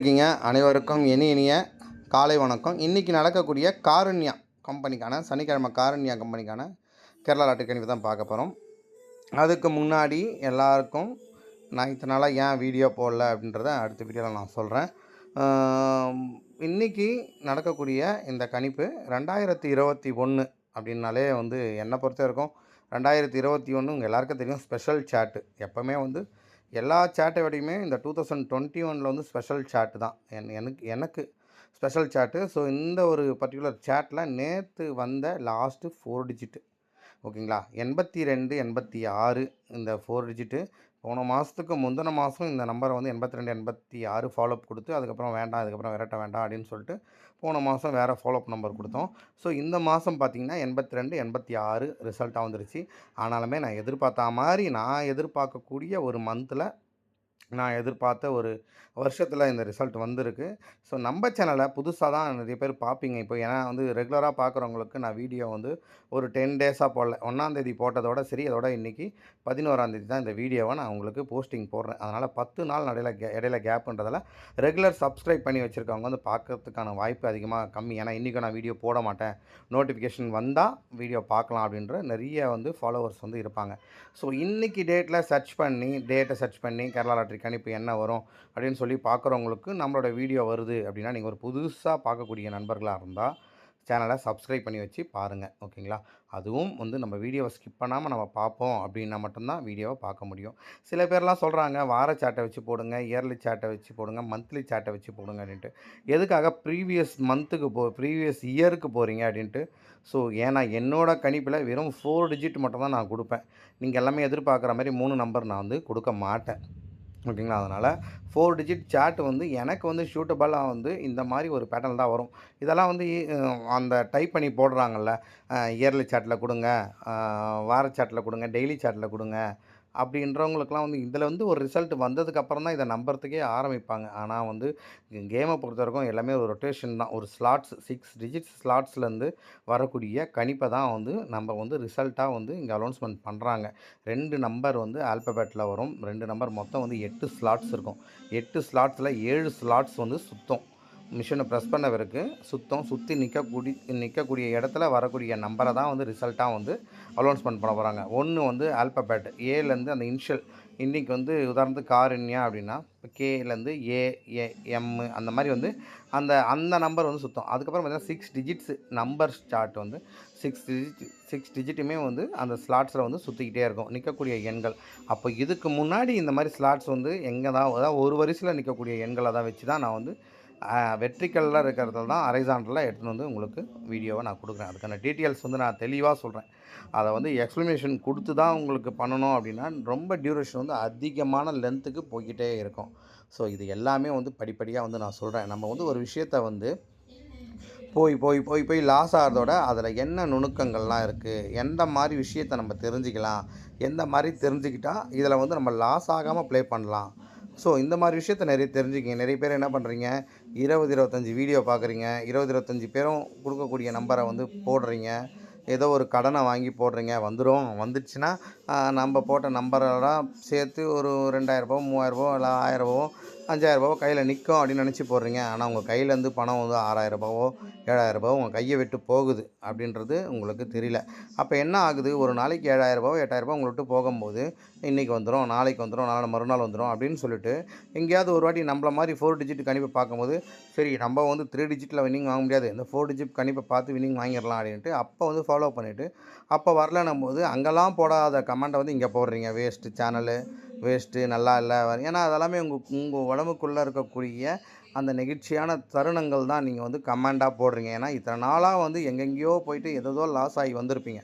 இருக்கீங்க. அனைவருக்கும் இனி இனிய காலை வணக்கம். இன்றைக்கி நடக்கக்கூடிய காருண்யா கம்பெனிக்கான சனிக்கிழமை காருண்யா கம்பெனிக்கான கேரளா லாட்டரி கணிப்பு தான் பார்க்க போகிறோம் அதுக்கு முன்னாடி எல்லாருக்கும் நான் இத்தனை நாளாக ஏன் வீடியோ போடல அப்படின்றத அடுத்த வீடியோவில் நான் சொல்கிறேன் இன்றைக்கி நடக்கக்கூடிய இந்த கணிப்பு ரெண்டாயிரத்தி இருபத்தி ஒன்று அப்படின்னாலே வந்து என்னை பொறுத்த வரைக்கும் ரெண்டாயிரத்தி இருபத்தி ஒன்று உங்கள் எல்லாருக்கும் தெரியும். ஸ்பெஷல் சேட்டு. எப்போவுமே வந்து எல்லா சேட்டை விடையுமே இந்த டூ தௌசண்ட் டுவெண்ட்டி ஒனில் வந்து ஸ்பெஷல் சேட்டு தான். என் எனக்கு எனக்கு ஸ்பெஷல் சேட்டு ஸோ இந்த ஒரு பர்டிகுலர் சேட்டில் நேற்று வந்த லாஸ்ட்டு ஃபோர் டிஜிட்டு ஓகேங்களா எண்பத்தி ரெண்டு எண்பத்தி ஆறு இந்த ஃபோர் டிஜிட்டு போன மாதத்துக்கு முந்தின மாதம் இந்த நம்பரை வந்து எண்பத்தி ரெண்டு எண்பத்தி ஆறு ஃபாலோஅப் கொடுத்து அதுக்கப்புறம் வேண்டாம் அதுக்கப்புறம் விரட்ட வேண்டாம் அப்படின்னு சொல்லிட்டு போன மாதம் வேறு ஃபாலோஅப் நம்பர் கொடுத்தோம். ஸோ இந்த மாதம் பார்த்திங்கன்னா எண்பத்தி ரெண்டு எண்பத்தி ஆறு ரிசல்ட்டாக வந்துருச்சு. ஆனாலுமே நான் எதிர்பார்த்த மாதிரி நான் எதிர்பார்க்கக்கூடிய ஒரு மந்தில் நான் எதிர்பார்த்த ஒரு வருஷத்தில் இந்த ரிசல்ட் வந்திருக்கு. ஸோ நம்ம சேனலை புதுசாக தான் நிறைய பேர் பார்ப்பீங்க. இப்போ ஏன்னா வந்து ரெகுலராக பார்க்குறவங்களுக்கு நான் வீடியோ வந்து ஒரு டென் டேஸாக போடல. ஒன்றாந்தேதி போட்டதோட சரி அதோட இன்றைக்கி பதினோராந்தேதி தான் இந்த வீடியோவை நான் உங்களுக்கு போஸ்டிங் போடுறேன். அதனால் பத்து நாள் இடையில கே இடையில கேப்புன்றதால ரெகுலர் சப்ஸ்கிரைப் பண்ணி வச்சுருக்கவங்க வந்து பார்க்கறதுக்கான வாய்ப்பு அதிகமாக கம்மி. ஏன்னா இன்றைக்கி நான் வீடியோ போட மாட்டேன். நோட்டிஃபிகேஷன் வந்தால் வீடியோ பார்க்கலாம் அப்படின்ற நிறைய வந்து ஃபாலோவர்ஸ் வந்து இருப்பாங்க. ஸோ இன்றைக்கி டேட்டில் சர்ச் பண்ணி டேட்டை சர்ச் பண்ணி கேரளா லாட்ரி கணிப்பு என்ன வரும் அப்படின்னு சொல்லி பார்க்குறவங்களுக்கு நம்மளோட வீடியோ வருது அப்படின்னா நீங்கள் ஒரு புதுசாக பார்க்கக்கூடிய நண்பர்களாக இருந்தால் சேனலை சப்ஸ்கிரைப் பண்ணி வச்சு பாருங்கள் ஓகேங்களா? அதுவும் வந்து நம்ம வீடியோவை ஸ்கிப் பண்ணாமல் நம்ம பார்ப்போம் அப்படின்னா மட்டும்தான் வீடியோவை பார்க்க முடியும். சில பேர்லாம் சொல்கிறாங்க வார சேட்டை வச்சு போடுங்க இயர்லி சேட்டை வச்சு போடுங்க மந்த்லி சேட்டை வச்சு போடுங்க அப்படின்ட்டு. எதுக்காக ப்ரீவியஸ் மந்த்துக்கு போ ப்ரீவியஸ் இயருக்கு போகிறீங்க அப்படின்ட்டு? ஸோ ஏன்னா என்னோட கணிப்பில் வெறும் ஃபோர் டிஜிட் மட்டும் தான் நான் கொடுப்பேன். நீங்கள் எல்லாமே எதிர்பார்க்குற மாதிரி மூணு நம்பர் நான் வந்து கொடுக்க மாட்டேன். ஓகேங்களா? அதனால் ஃபோர் டிஜிட் சேட் வந்து எனக்கு வந்து ஷூட்டபுளாக வந்து இந்த மாதிரி ஒரு பேட்டர்ன் தான் வரும். இதெல்லாம் வந்து அந்த டைப் பண்ணி போடுறாங்கல்ல இயர்லி சேட்டில் கொடுங்க வார சேட்டில் கொடுங்க டெய்லி சேட்டில் கொடுங்க அப்படின்றவங்களுக்குலாம் வந்து இதில் வந்து ஒரு ரிசல்ட் வந்ததுக்கப்புறம் தான் இதை நம்புறதுக்கே ஆரம்பிப்பாங்க. ஆனால் வந்து கேமை பொறுத்த வரைக்கும் எல்லாமே ஒரு ரொட்டேஷன் தான். ஒரு ஸ்லாட்ஸ் சிக்ஸ் டிஜிட்ஸ் ஸ்லாட்ஸ்லேருந்து வரக்கூடிய கணிப்பை தான் வந்து நம்ம வந்து ரிசல்ட்டாக வந்து இங்கே அனௌன்ஸ்மெண்ட் பண்ணுறாங்க. ரெண்டு நம்பர் வந்து ஆல்பபெட்டில் வரும். ரெண்டு நம்பர் மொத்தம் வந்து எட்டு ஸ்லாட்ஸ் இருக்கும். எட்டு ஸ்லாட்ஸில் ஏழு ஸ்லாட்ஸ் வந்து சுத்தம். மிஷினை ப்ரெஸ் பண்ண பிறகு சுத்தம் சுற்றி நிற்கக்கூடிய நிற்கக்கூடிய இடத்துல வரக்கூடிய நம்பரை தான் வந்து ரிசல்ட்டாக வந்து அலௌன்ஸ்மெண்ட் பண்ண போகிறாங்க ஒன்று வந்து ஆல்பபேட் ஏலேருந்து அந்த இன்ஷியல் இன்றைக்கி வந்து உதாரணத்துக்கு காருண்யா அப்படின்னா இப்போ கேலேருந்து ஏ ஏ எம்மு அந்த மாதிரி வந்து அந்த அந்த நம்பர் வந்து சுத்தம். அதுக்கப்புறம் பார்த்தீங்கன்னா சிக்ஸ் டிஜிட்ஸ் நம்பர் ஸ்டார்ட் வந்து சிக்ஸ் டிஜிட் சிக்ஸ் டிஜிட்டுமே வந்து அந்த ஸ்லாட்ஸில் வந்து சுற்றிக்கிட்டே இருக்கும். நிற்கக்கூடிய எண்கள். அப்போ இதுக்கு முன்னாடி இந்த மாதிரி ஸ்லாட்ஸ் வந்து எங்கே தான் அதாவது ஒரு வரிசையில் நிற்கக்கூடிய எண்களை தான் வச்சு தான் நான் வந்து வெற்றிக்கல்லாம் இருக்கிறதுல தான் அரைசாண்டரில் எடுத்துன்னு வந்து உங்களுக்கு வீடியோவை நான் கொடுக்குறேன். அதுக்கான டீட்டெயில்ஸ் வந்து நான் தெளிவாக சொல்கிறேன் அதை வந்து எக்ஸ்ப்ளனேஷன் கொடுத்து தான் உங்களுக்கு பண்ணணும் அப்படின்னா ரொம்ப டியூரேஷன் வந்து அதிகமான லென்த்துக்கு போய்கிட்டே இருக்கும். ஸோ இது எல்லாமே வந்து படிப்படியாக வந்து நான் சொல்கிறேன் நம்ம வந்து ஒரு விஷயத்த வந்து போய் போய் போய் போய் லாஸ் ஆகிறதோட அதில் என்ன நுணுக்கங்கள்லாம் இருக்குது எந்த மாதிரி விஷயத்தை நம்ம தெரிஞ்சுக்கலாம் எந்த மாதிரி தெரிஞ்சுக்கிட்டால் இதில் வந்து நம்ம லாஸ் ஆகாமல் ப்ளே பண்ணலாம் ஸோ இந்த மாதிரி விஷயத்த நிறைய தெரிஞ்சுக்கிங்க. நிறைய பேர் என்ன பண்ணுறீங்க இருபது இருபத்தஞ்சி வீடியோ பார்க்குறீங்க. இருபது இருபத்தஞ்சி பேரும் கொடுக்கக்கூடிய நம்பரை வந்து போடுறீங்க. ஏதோ ஒரு கடனை வாங்கி போடுறீங்க. வந்துடும் வந்துடுச்சுன்னா நம்ம போட்ட நம்பரெல்லாம் சேர்த்து ஒரு ரெண்டாயிரரூபா மூவாயிரரூபாவோ இல்லை ஆயிரரூபாவோ அஞ்சாயிரரூபாவோ கையில் நிற்கும் அப்படின்னு நினச்சி போடுறீங்க. ஆனால் உங்கள் கையிலேருந்து பணம் வந்து ஆறாயிரரூபாவோ ஏழாயிரரூபாவோ உங்கள் கையை விட்டு போகுது அப்படின்றது உங்களுக்கு தெரியல. அப்போ என்ன ஆகுது? ஒரு நாளைக்கு ஏழாயிரரூபாவோ எட்டாயிரரூபா உங்களை விட்டு போகும்போது இன்றைக்கி வந்துடும் நாளைக்கு வந்துடும் நாளை மறுநாள் வந்துடும் அப்படின்னு சொல்லிட்டு எங்கேயாவது ஒரு வாட்டி நம்மள மாதிரி ஃபோர் டிஜிட் கணிப்பை பார்க்கும்போது சரி நம்ம வந்து த்ரீ டிஜிட்டில் வின்னிங் வாங்க முடியாது. இந்த ஃபோர் டிஜிட் கணிப்பை பார்த்து வின்னிங் வாங்கிடலாம் அப்படின்ட்டு அப்போ வந்து ஃபாலோ பண்ணிவிட்டு அப்போ வரலன்னும் போது அங்கெல்லாம் போடாத கமெண்ட்டை வந்து இங்கே போடுறீங்க. வேஸ்ட்டு சேனலு வேஸ்ட்டு நல்லா இல்லை. ஏன்னா அதெல்லாமே உங்கள் உங்கள் உடம்புக்குள்ளே இருக்கக்கூடிய அந்த நெகிழ்ச்சியான தருணங்கள் தான் நீங்கள் வந்து கமெண்டாக போடுறீங்க. ஏன்னா இத்தனை நாளாக வந்து எங்கெங்கேயோ போயிட்டு எதோ லாஸ் ஆகி வந்திருப்பீங்க.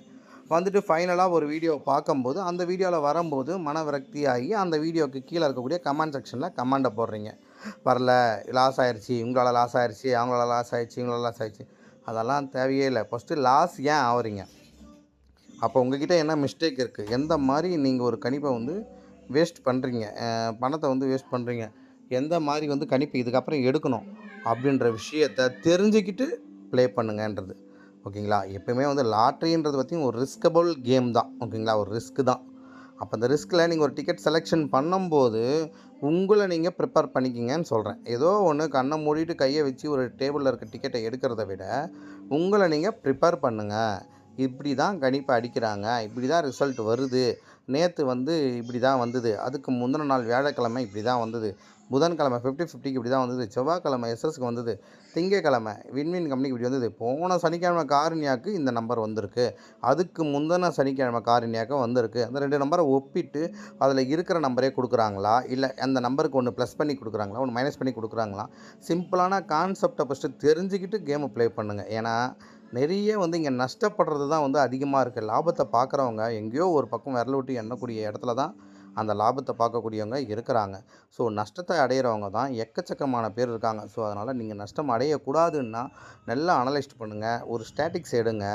வந்துட்டு ஃபைனலாக ஒரு வீடியோ பார்க்கும்போது அந்த வீடியோவில் வரும்போது மன விரக்தி ஆகி அந்த வீடியோக்கு கீழே இருக்கக்கூடிய கமெண்ட் செக்ஷனில் கமெண்டை போடுறீங்க. வரல லாஸ் ஆயிடுச்சு உங்களால் லாஸ் ஆயிடுச்சு அவங்களால லாஸ் ஆயிடுச்சு இவங்களால லாஸ் ஆயிடுச்சு அதெல்லாம் தேவையே இல்லை. ஃபஸ்ட்டு லாஸ் ஏன் ஆகுறீங்க அப்போ உங்ககிட்ட என்ன மிஸ்டேக் இருக்குது எந்த மாதிரி நீங்கள் ஒரு கணிப்பை வந்து வேஸ்ட் பண்ணுறீங்க பணத்தை வந்து வேஸ்ட் பண்ணுறீங்க எந்த மாதிரி வந்து கணிப்பு இதுக்கப்புறம் எடுக்கணும் அப்படின்ற விஷயத்த தெரிஞ்சுக்கிட்டு ப்ளே பண்ணுங்கன்றது. ஓகேங்களா? எப்பயுமே வந்து லாட்ரின்றது பார்த்திங்கன்னா ஒரு ரிஸ்கபிள் கேம் தான். ஓகேங்களா? ஒரு ரிஸ்க்கு தான். அப்போ அந்த ரிஸ்கில் நீங்கள் ஒரு டிக்கெட் செலெக்ஷன் பண்ணும்போது உங்களை நீங்கள் ப்ரிப்பேர் பண்ணிக்கிங்கன்னு சொல்கிறேன் ஏதோ ஒன்று கண்ணை மூடிட்டு கையை வச்சு ஒரு டேபிளில் இருக்க டிக்கெட்டை எடுக்கிறத விட உங்களை நீங்கள் ப்ரிப்பேர் பண்ணுங்கள் இப்படி தான் கணிப்பு அடிக்கிறாங்க. இப்படி தான் ரிசல்ட் வருது. நேற்று வந்து இப்படி தான் வந்தது. அதுக்கு முந்தின நாள் வியாழக்கிழமை இப்படி தான் வந்தது. புதன்கிழமை ஃபிஃப்டி ஃபிஃப்டிக்கு இப்படி தான் வந்தது. செவ்வாய்க்கிழமை எஸ்எஸ்க்கு வந்தது. திங்கக்கிழமை விண்மீன் கம்பெனிக்கு இப்படி வந்தது. போன சனிக்கிழமை காரணியாக்கு இந்த நம்பர் வந்திருக்கு. அதுக்கு முந்தின சனிக்கிழமை காரணியாக்கு வந்திருக்கு. அந்த ரெண்டு நம்பரை ஒப்பிட்டு அதில் இருக்கிற நம்பரே கொடுக்குறாங்களா? இல்லை அந்த நம்பருக்கு ஒன்று ப்ளஸ் பண்ணி கொடுக்குறாங்களா? ஒன்று மைனஸ் பண்ணி கொடுக்குறாங்களா? சிம்பிளான கான்செப்டை ஃபஸ்ட்டு தெரிஞ்சுக்கிட்டு கேமை ப்ளே பண்ணுங்கள் ஏன்னா நிறைய வந்து இங்கே நஷ்டப்படுறது தான் வந்து அதிகமாக இருக்குது லாபத்தை பார்க்குறவங்க எங்கேயோ ஒரு பக்கம் விரல விட்டு எண்ணக்கூடிய இடத்துல தான் அந்த லாபத்தை பார்க்கக்கூடியவங்க இருக்கிறாங்க. ஸோ நஷ்டத்தை அடையிறவங்க தான் எக்கச்சக்கமான பேர் இருக்காங்க. ஸோ அதனால் நீங்கள் நஷ்டம் அடையக்கூடாதுன்னா நல்லா அனலைஸ்ட் பண்ணுங்கள் ஒரு ஸ்டாட்டிக்ஸ் எடுங்க.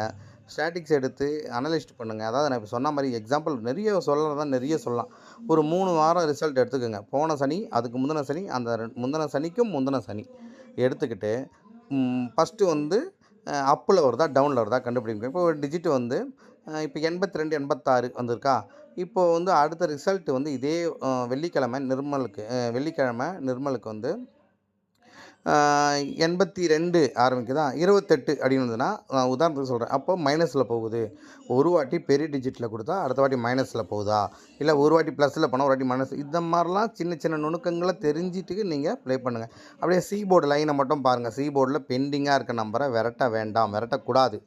ஸ்டாட்டிக்ஸ் எடுத்து அனலைஸ்ட் பண்ணுங்கள் அதாவது நான் இப்போ சொன்ன மாதிரி எக்ஸாம்பிள் நிறைய சொல்லலாம் தான் நிறைய சொல்லலாம். ஒரு மூணு வாரம் ரிசல்ட் எடுத்துக்கோங்க. போன சனி அதுக்கு முந்தின சனி அந்த முந்தின சனிக்கும் முந்தின சனி எடுத்துக்கிட்டு ஃபஸ்ட்டு வந்து அப்பில் வருதா டவுனில் வருதா கண்டுபிடிக்க இப்போ ஒரு டிஜிட் வந்து இப்போ எண்பத்தி ரெண்டு எண்பத்தாறு வந்திருக்கா? இப்போது வந்து அடுத்த ரிசல்ட் வந்து இதே வெள்ளிக்கிழமை நிர்மலுக்கு வெள்ளிக்கிழமை நிர்மலுக்கு வந்து எண்பத்தி ரெண்டு ஆரம்பிக்குதா? இருபத்தெட்டு அப்படின்னு வந்ததுன்னா நான் உதாரணத்துக்கு சொல்கிறேன் அப்போ மைனஸில் போகுது. ஒரு வாட்டி பெரிய டிஜிட்டில் கொடுத்தா அடுத்த வாட்டி மைனஸில் போகுதா? இல்லை ஒரு வாட்டி ப்ளஸில் போனால் ஒரு வாட்டி மைனஸ் இந்த மாதிரிலாம் சின்ன சின்ன நுணுக்கங்களை தெரிஞ்சிட்டு நீங்கள் ப்ளே பண்ணுங்கள் அப்படியே சி போர்டு லைனை மட்டும் பாருங்கள் சி போர்டில் பெண்டிங்காக இருக்க நம்பரை விரட்ட வேண்டாம். விரட்டக்கூடாது.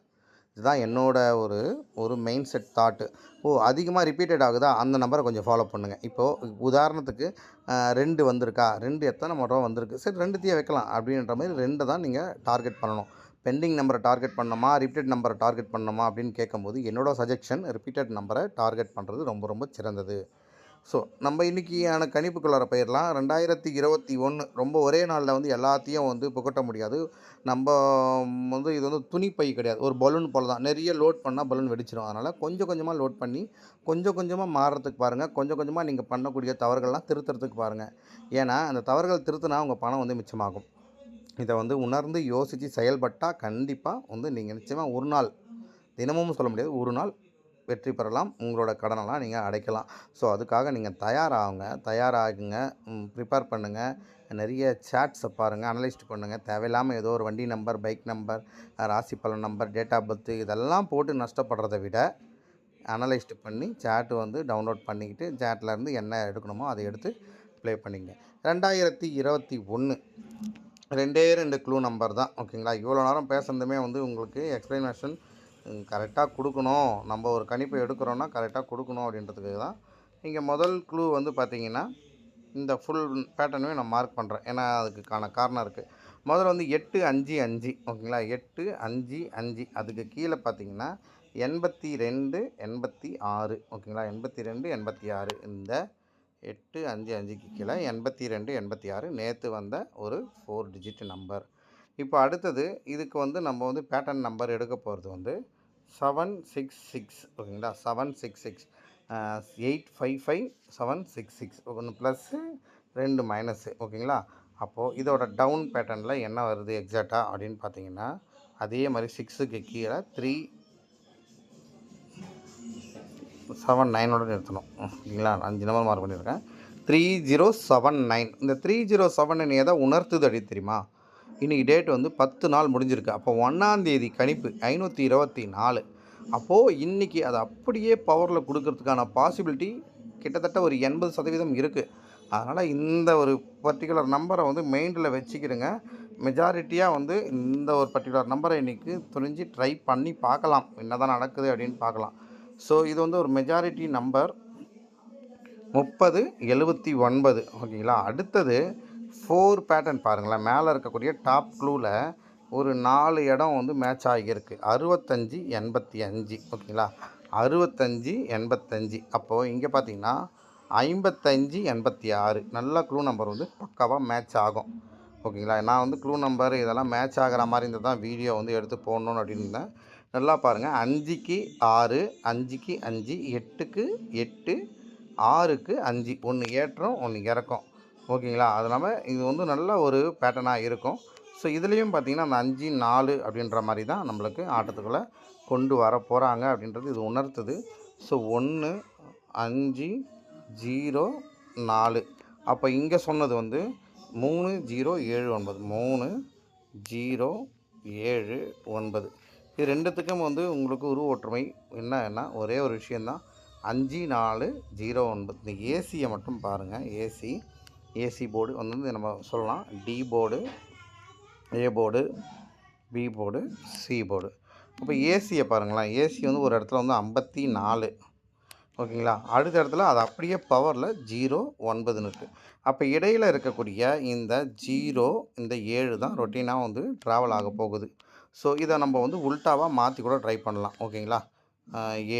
இதுதான் என்னோட ஒரு ஒரு மெயின் செட் தாட்டு ஓ அதிகமாக ரிப்பீட்டட் ஆகுதா? அந்த நம்பரை கொஞ்சம் ஃபாலோ பண்ணுங்கள் இப்போது உதாரணத்துக்கு ரெண்டு வந்திருக்கா? ரெண்டு எத்தனை முறை வந்திருக்கு? சரி ரெண்டுத்தையே வைக்கலாம். அப்படின்ற மாதிரி ரெண்டை தான் நீங்கள் டார்கெட் பண்ணணும். பெண்டிங் நம்பரை டார்கெட் பண்ணணுமா? ரிப்பீட்டட் நம்பரை டார்கெட் பண்ணணுமா? அப்படின்னு கேட்கும்போது என்னோடய சஜெக்ஷன் ரிப்பீட்டட் நம்பரை டார்கெட் பண்ணுறது ரொம்ப ரொம்ப சிறந்தது. ஸோ நம்ம இன்றைக்கியான கணிப்புக்குள்ளார போயிடலாம் ரெண்டாயிரத்தி இருபத்தி ஒன்று ரொம்ப ஒரே நாளில் வந்து எல்லாத்தையும் வந்து புகட்ட முடியாது. நம்ம வந்து இது வந்து துணிப்பை கிடையாது. ஒரு பலூன் போல் தான் நிறைய லோட் பண்ணால் பலூன் வெடிச்சிடும் அதனால் கொஞ்சம் கொஞ்சமாக லோட் பண்ணி கொஞ்சம் கொஞ்சமாக மாறுறதுக்கு பாருங்கள் கொஞ்சம் கொஞ்சமாக நீங்கள் பண்ணக்கூடிய தவறுகள்லாம் திருத்துறதுக்கு பாருங்கள் ஏன்னா அந்த தவறுகள் திருத்தினா உங்கள் பணம் வந்து மிச்சமாகும். இதை வந்து உணர்ந்து யோசித்து செயல்பட்டால் கண்டிப்பாக வந்து நீங்கள் நிச்சயமாக ஒரு நாள் தினமும் சொல்ல முடியாது ஒரு நாள் வெற்றி பெறலாம். உங்களோட கடனெல்லாம் நீங்கள் அடைக்கலாம். ஸோ அதுக்காக நீங்கள் தயாராகுங்க. தயாராகுங்க. ப்ரிப்பேர் பண்ணுங்கள் நிறைய சேட்ஸை பாருங்கள் அனலைஸ்ட் பண்ணுங்கள் தேவையில்லாமல் ஏதோ ஒரு வண்டி நம்பர் பைக் நம்பர் ராசி பலன் நம்பர் டேட் ஆஃப் பர்த்து இதெல்லாம் போட்டு நஷ்டப்படுறதை விட அனலைஸ்ட் பண்ணி சேட்டு வந்து டவுன்லோட் பண்ணிக்கிட்டு சேட்டில் என்ன எடுக்கணுமோ அதை எடுத்து ப்ளே பண்ணிங்க. ரெண்டாயிரத்தி இருபத்தி ஒன்று ரெண்டே ரெண்டு க்ளூ நம்பர் தான். ஓகேங்களா இவ்வளோ நேரம் பேசுனதுமே வந்து உங்களுக்கு எக்ஸ்ப்ளனேஷன் கரெக்டாக கொடுக்கணும். நம்ம ஒரு கணிப்பை எடுக்கிறோன்னா கரெக்டாக கொடுக்கணும் அப்படின்றதுக்கு தான் இங்கே முதல் க்ளூ வந்து பார்த்திங்கன்னா இந்த ஃபுல் பேட்டர்னுமே நான் மார்க் பண்ணுறேன் ஏன்னா அதுக்கான காரணம் இருக்குது முதல்ல வந்து எட்டு அஞ்சு அஞ்சு. ஓகேங்களா? எட்டு அஞ்சு அஞ்சு. அதுக்கு கீழே பார்த்தீங்கன்னா எண்பத்தி ரெண்டு எண்பத்தி ஆறு. ஓகேங்களா? எண்பத்தி ரெண்டு எண்பத்தி ஆறு. இந்த எட்டு அஞ்சு அஞ்சுக்கு கீழே எண்பத்தி ரெண்டு எண்பத்தி ஆறு நேற்று வந்த ஒரு ஃபோர் டிஜிட் நம்பர் இப்போ அடுத்தது இதுக்கு வந்து நம்ம வந்து பேட்டர்ன் நம்பர் எடுக்க போகிறது வந்து செவன் சிக்ஸ் சிக்ஸ் ஓகேங்களா? Seven six six eight five five seven six six ஒன்று ப்ளஸ்ஸு ரெண்டு மைனஸு ஓகேங்களா? அப்போது இதோட டவுன் பேட்டர்னில் என்ன வருது எக்ஸாக்டாக அப்படின்னு பார்த்தீங்கன்னா அதே மாதிரி சிக்ஸுக்கு கீழே த்ரீ செவன் நைனோட நிறுத்தணும். ஓகேங்களா? அஞ்சு நம்பர் மார்க் பண்ணியிருக்கேன். த்ரீ ஜீரோ செவன் நைன் இந்த த்ரீ ஜீரோ செவன் எதை உணர்த்துது அப்படி தெரியுமா? இன்றைக்கி டேட் வந்து பத்து நாள் முடிஞ்சிருக்கு. அப்போ ஒன்றாந்தேதி கணிப்பு ஐநூற்றி இருபத்தி நாலு. அப்போது இன்றைக்கி அதை அப்படியே பவரில் கொடுக்கறதுக்கான பாசிபிலிட்டி கிட்டத்தட்ட ஒரு எண்பது சதவீதம் இருக்குது அதனால் இந்த ஒரு பர்டிகுலர் நம்பரை வந்து மைண்டில் வச்சுக்கிடுங்க. மெஜாரிட்டியாக வந்து இந்த ஒரு பர்டிகுலர் நம்பரை இன்றைக்கி துணிஞ்சு ட்ரை பண்ணி பார்க்கலாம். என்ன தான் நடக்குது அப்படின்னு பார்க்கலாம். ஸோ இது வந்து ஒரு மெஜாரிட்டி நம்பர் முப்பது எழுபத்தி ஒன்பது. ஓகேங்களா? அடுத்தது ஃபோர் பேட்டர்ன் பாருங்களேன். மேலே இருக்கக்கூடிய டாப் க்ளூவில் ஒரு நாலு இடம் வந்து மேட்ச் ஆகியிருக்கு. அறுபத்தஞ்சி எண்பத்தி அஞ்சு. ஓகேங்களா? அறுபத்தஞ்சி எண்பத்தஞ்சு அப்போது இங்கே பார்த்தீங்கன்னா ஐம்பத்தஞ்சு எண்பத்தி ஆறு. நல்ல க்ளூ நம்பர் வந்து பக்காவாக மேட்ச் ஆகும். ஓகேங்களா? நான் வந்து க்ளூ நம்பர் இதெல்லாம் மேட்ச் ஆகிற மாதிரி இருந்தால் தான் வீடியோ வந்து எடுத்து போடணும்னு அப்படின்னு இருந்தேன். நல்லா பாருங்கள் அஞ்சுக்கு ஆறு அஞ்சுக்கு அஞ்சு எட்டுக்கு எட்டு ஆறுக்கு அஞ்சு. ஒன்று ஏற்றம் ஒன்று இறக்கம். ஓகேங்களா? அது இல்லாமல் இது வந்து நல்ல ஒரு பேட்டர்னாக இருக்கும். ஸோ இதுலேயும் பார்த்தீங்கன்னா அந்த அஞ்சு நாலு அப்படின்ற மாதிரி தான் நம்மளுக்கு ஆட்டத்துக்குள்ளே கொண்டு வர போகிறாங்க அப்படின்றது இது உணர்த்துது. ஸோ ஒன்று அஞ்சு ஜீரோ நாலு. அப்போ இங்கே சொன்னது வந்து மூணு ஜீரோ ஏழு ஒன்பது. மூணு ஜீரோ ஏழு ஒன்பது. இது ரெண்டுத்துக்கும் வந்து உங்களுக்கு உருவ ஒற்றுமை என்னன்னா ஒரே ஒரு விஷயந்தான் அஞ்சு நாலு ஜீரோ ஒன்பது. இந்த ஏசியை மட்டும் பாருங்கள் ஏசி ஏசி போர்டு வந்து நம்ம சொல்லலாம். D board A board B board C board இப்போ ஏசியை பாருங்களேன். ஏசி வந்து ஒரு இடத்துல வந்து ஐம்பத்தி நாலு. ஓகேங்களா? அடுத்த இடத்துல அது அப்படியே பவரில் ஜீரோ ஒன்பதுன்னு இருக்குது அப்போ இடையில் இருக்கக்கூடிய இந்த ஜீரோ இந்த ஏழு தான் ரொட்டீனாக வந்து ட்ராவல் ஆக போகுது. ஸோ இதை நம்ம வந்து உல்ட்டாவாக மாற்றி கூட ட்ரை பண்ணலாம். ஓகேங்களா?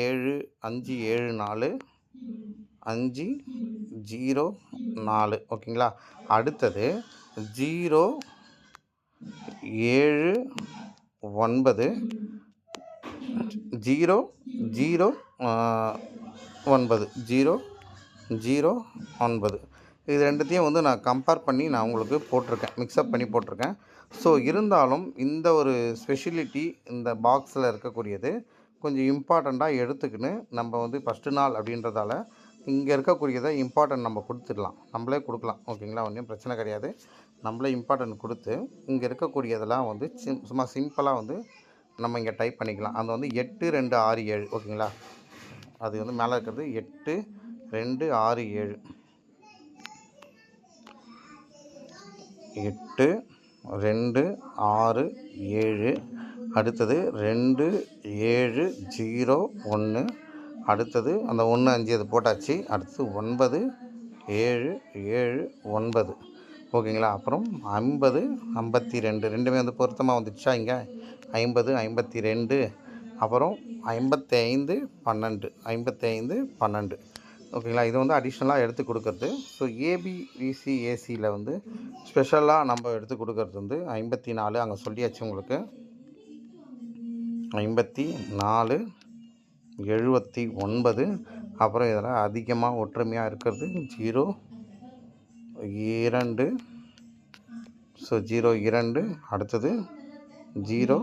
ஏழு அஞ்சு ஏழு நாலு அஞ்சு ஜீரோ நாலு. ஓகேங்களா? அடுத்தது ஜீரோ ஏழு ஒன்பது ஜீரோ ஜீரோ ஒன்பது. ஜீரோ ஜீரோ ஒன்பது. இது ரெண்டுத்தையும் வந்து நான் கம்பேர் பண்ணி நான் உங்களுக்கு போட்டிருக்கேன். மிக்ஸ்அப் பண்ணி போட்டிருக்கேன். ஸோ இருந்தாலும் இந்த ஒரு ஸ்பெஷிலிட்டி இந்த பாக்ஸில் இருக்கக்கூடியது கொஞ்சம் இம்பார்ட்டண்ட்டாக எடுத்துக்கின்னு நம்ம வந்து ஃபஸ்ட்டு நாள் அப்படின்றதால இங்கே இருக்கக்கூடியதை இம்பார்ட்டன்ட் நம்ம கொடுத்துடலாம். நம்மளே கொடுக்கலாம். ஓகேங்களா? ஒன்றும் பிரச்சனை கிடையாது. நம்மளே இம்பார்ட்டன்ட் கொடுத்து இங்கே இருக்கக்கூடியதெல்லாம் வந்து சிம் சும்மா சிம்பிளாக வந்து நம்ம இங்கே டைப் பண்ணிக்கலாம். அது வந்து எட்டு ரெண்டு ஆறு ஏழு. ஓகேங்களா? அது வந்து மேலே இருக்கிறது எட்டு ரெண்டு ஆறு ஏழு. எட்டு ரெண்டு ஆறு ஏழு. அடுத்தது ரெண்டு ஏழு ஜீரோ ஒன்று அடுத்தது அந்த ஒன்று அஞ்சு அது போட்டாச்சு. அடுத்தது ஒன்பது ஏழு ஏழு ஒன்பது. ஓகேங்களா? அப்புறம் ஐம்பது ஐம்பத்தி ரெண்டு ரெண்டுமே வந்து பொருத்தமாக வந்துடுச்சா இங்கே? ஐம்பது ஐம்பத்தி ரெண்டு அப்புறம் ஐம்பத்தி ஐந்து பன்னெண்டு. ஐம்பத்தி ஐந்து பன்னெண்டு. ஓகேங்களா? இது வந்து அடிஷ்னலாக எடுத்து கொடுக்கறது. ஸோ ஏபிவிசி ஏசியில் வந்து ஸ்பெஷலாக நம்ம எடுத்து கொடுக்கறது வந்து ஐம்பத்தி நாலு அங்கே சொல்லியாச்சு உங்களுக்கு. ஐம்பத்தி நாலு எழுபத்தி ஒன்பது. அப்புறம் இதில் அதிகமாக ஒற்றுமையாக இருக்கிறது ஜீரோ இரண்டு. ஸோ ஜீரோ இரண்டு. அடுத்தது ஜீரோ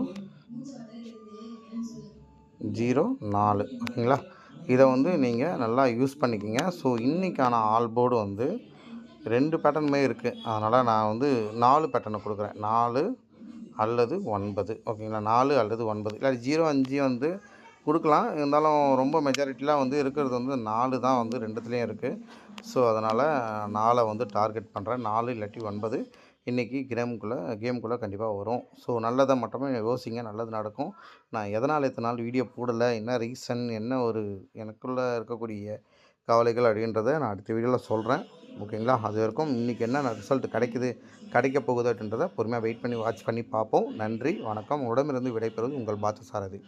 ஜீரோ நாலு. ஓகேங்களா? இதை வந்து நீங்கள் நல்லா யூஸ் பண்ணிக்கிங்க. ஸோ இன்றைக்கான ஆல் போர்டு வந்து ரெண்டு பேட்டர்னுமே இருக்குது அதனால் நான் வந்து நாலு பேட்டர்னை கொடுக்குறேன். நாலு அல்லது ஒன்பது. ஓகேங்களா? நாலு அல்லது ஒன்பது. இல்லை ஜீரோ அஞ்சு வந்து கொடுக்கலாம். இருந்தாலும் ரொம்ப மெஜாரிட்டிலாம் வந்து இருக்கிறது வந்து நாலு தான் வந்து ரெண்டுத்துலேயும் இருக்குது ஸோ அதனால் நாலை வந்து டார்கெட் பண்ணுறேன் நாலு இல்லாட்டி ஒன்பது. இன்றைக்கி கேமுக்குள்ளே கேமுக்குள்ளே கண்டிப்பாக வரும். ஸோ நல்லதை மட்டுமே யோசிங்க. நல்லது நடக்கும். நான் எதனால் இத்தனை நாள் வீடியோ போடலை? என்ன ரீசன் என்ன ஒரு எனக்குள்ளே இருக்கக்கூடிய கவலைகள் அப்படின்றத நான் அடுத்த வீடியோவில் சொல்கிறேன் ஓகேங்களா அது வரைக்கும் இன்றைக்கி என்ன ரிசல்ட் கிடைக்குது? கிடைக்க போகுது அப்படின்றத பொறுமையாக வெயிட் பண்ணி வாட்ச் பண்ணி பார்ப்போம். நன்றி. வணக்கம். உடமிருந்து விடைபெறுவது உங்கள் பாத்த சாரதி.